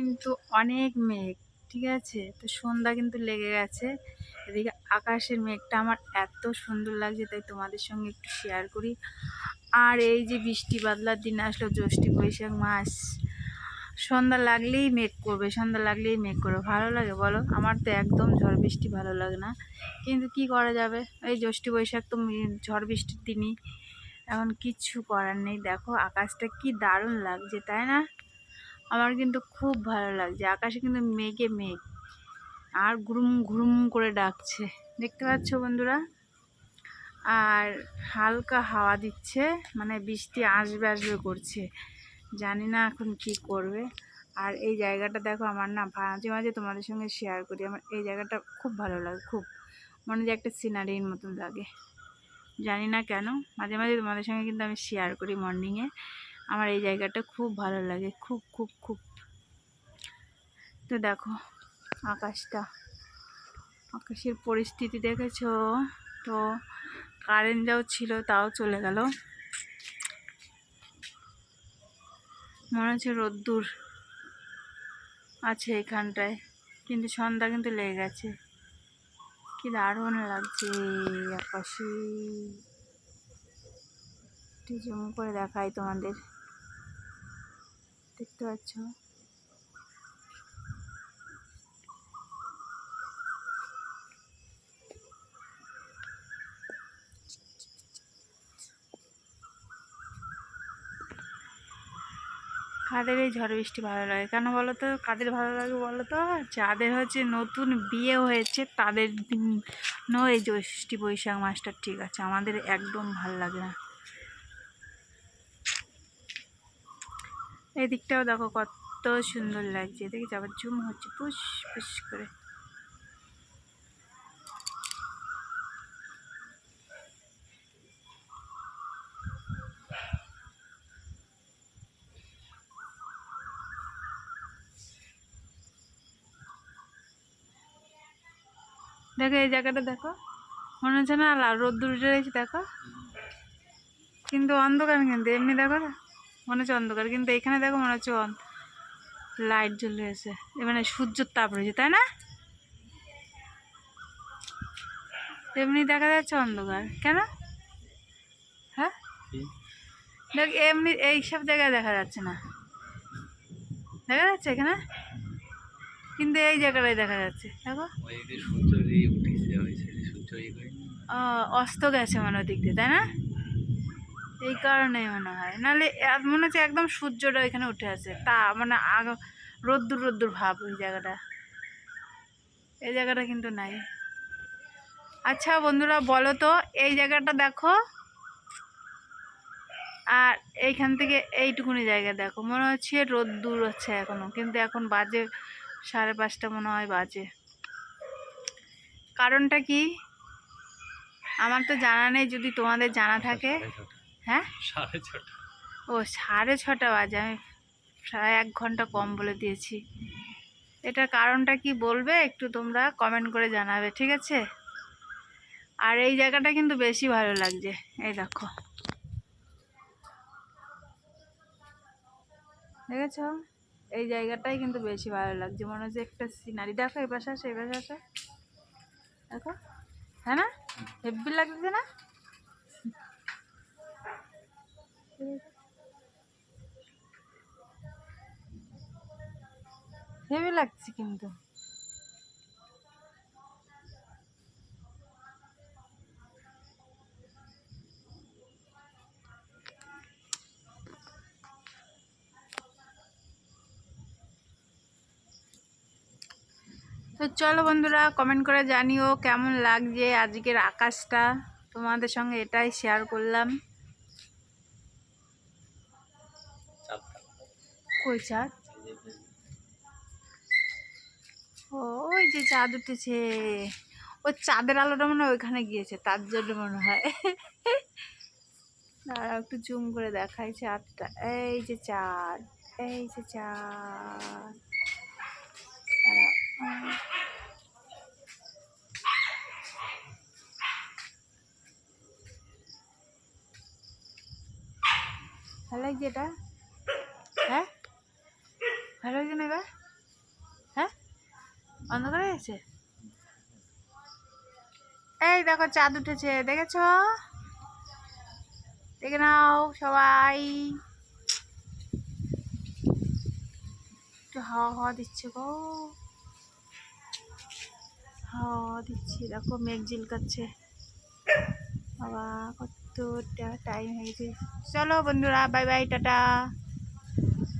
কিন্তু অনেক মেঘ, ঠিক আছে? তো সন্ধ্যা কিন্তু লেগে গেছে। এদিকে আকাশের মেঘটা আমার এত সুন্দর লাগছে, তাই তোমাদের সঙ্গে একটু শেয়ার করি। আর এই যে বৃষ্টি বাদলার দিন আসলো, জ্যৈষ্ঠী বৈশাখ মাস। সন্ধ্যা লাগলেই মেঘ করবে, সন্ধ্যা লাগলেই মেঘ করবে। ভালো লাগে বলো? আমার তো একদম ঝড় বৃষ্টি ভালো লাগে না। কিন্তু কি করা যাবে? এই জ্যৈষ্ঠী বৈশাখ তো ঝড় বৃষ্টির দিনই। এখন কিচ্ছু করার নেই। দেখো আকাশটা কি দারুণ লাগছে, তাই না? আমার কিন্তু খুব ভালো লাগছে। আকাশে কিন্তু মেঘে মেঘ। আর ঘুরুম ঘুরুম করে ডাকছে। দেখতে পাচ্ছ বন্ধুরা? আর হালকা হাওয়া দিচ্ছে মানে বৃষ্টি আসবে আসবে করছে। জানি না এখন কি করবে। আর এই জায়গাটা দেখো আমার না মাঝে মাঝে তোমাদের সঙ্গে শেয়ার করি। আমার এই জায়গাটা খুব ভালো লাগে, খুব। মনে যে একটা সিনারির মতন লাগে। জানি না কেন, মাঝে মাঝে তোমাদের সঙ্গে কিন্তু আমি শেয়ার করি মর্নিংয়ে আমার এই জায়গাটা খুব ভালো লাগে, খুব খুব খুব। তো দেখো, আকাশটা, আকাশের পরিস্থিতি দেখেছ? তো কারেন্ট যাও ছিল, তাও চলে গেল। মনে হচ্ছে রোদ্দুর আছে এখানটায়, কিন্তু সন্ধ্যা কিন্তু লেগে গেছে। কি দারুণ লাগছে আকাশে। একটু জুম করে দেখাই তোমাদের। দেখতে পাচ্ছ? কাদের এই ঝড় বৃষ্টি ভালো লাগে? কেন বলো তো? কাদের ভালো লাগে বলো তো? যাদের হচ্ছে নতুন বিয়ে হয়েছে, তাদের এই জ্যৈষ্ঠী বৈশাখ মাসটা ঠিক আছে। আমাদের একদম ভালো লাগে না। এই দিকটাও দেখো কত সুন্দর লাগছে। দেখি আবার ঝুম হচ্ছে পুষ পুষ করে। দেখো, এই জায়গাটা দেখো। মনে হচ্ছে না রোদ্দুর দেখো। কিন্তু অন্ধকার কিন্তু, এমনি দেখো না। মনে হচ্ছে অন্ধকার কিন্তু এখানে দেখো মনে হচ্ছে লাইট জ্বলে আছে মানে সূর্যের তাপ রয়েছে তাই না? এমনি দেখা যাচ্ছে অন্ধকার কেন? হ্যাঁ? দেখ এমনি এই সব জায়গায় দেখা যাচ্ছে না। দেখা যাচ্ছে এখানে? কিন্তু এই জায়গাটায় দেখা যাচ্ছে দেখো। সূর্য উঠেছে ইয়ে অস্ত গেছে মানে ওদিক দিয়ে তাই না? এই কারণেই মনে হয়। নাহলে মনে হচ্ছে একদম সূর্যটা এখানে উঠে আছে। তা মানে আগ রোদ্দুর রোদ্দুর ভাব ওই জায়গাটা। এই জায়গাটা কিন্তু নাই। আচ্ছা বন্ধুরা বলো তো এই জায়গাটা দেখো। আর এইখান থেকে এইটুকুনি জায়গা দেখো। মনে হচ্ছে রোদ্দুর হচ্ছে এখনও কিন্তু এখন বাজে সাড়ে পাঁচটা মনে হয় বাজে। কারণটা কি? আমার তো জানা নেই যদি তোমাদের জানা থাকে। সাড়ে ছটা। হ্যাঁ? সাড়ে ছটা। ও সাড়ে ছটা বাজে। আমি প্রায় এক ঘণ্টা কম বলে দিয়েছি। এটার কারণটা কি বলবে? একটু তোমরা কমেন্ট করে জানাবে ঠিক আছে? আর এই জায়গাটা কিন্তু বেশি ভালো লাগছে। এই দেখো। দেখেছ? এই জায়গাটাই কিন্তু বেশি ভালো লাগছে। মনে হচ্ছে একটা সিনারি। দেখো এই পাশে আসে এই পাশে আসে। দেখো। হ্যাঁ না? হেব্বি লাগছে না? হেভি লাগছে কিন্তু। তো চলো বন্ধুরা কমেন্ট করে জানিও কেমন লাগছে আজকের আকাশটা। তোমাদের সঙ্গে এটাই শেয়ার করলাম। চাঁদ ও, ওই যে চাঁদ উঠেছে। ওই চাঁদের আলোটা মনে হয় ওইখানে গিয়েছে, তার জন্য মনে হয়। দাঁড়াও, একটু জুম করে দেখাই চাঁদটা। এই যে চাঁদ, এই যে চাঁদ। ভালো লাগছে এটা। ভালো লাগছে না এবার? হ্যাঁ? অন্ধকার হয়ে গেছে? এই দেখো, চাঁদ উঠেছে, দেখেছ? দেখে নাও সবাই। একটু হাওয়া হাওয়া দিচ্ছে গো। হাওয়া দিচ্ছে, দেখো মেঘ ঝিলকাচ্ছে। বাবা কতটা টাইম হয়ে গেছে। চলো বন্ধুরা বাই বাই টাটা।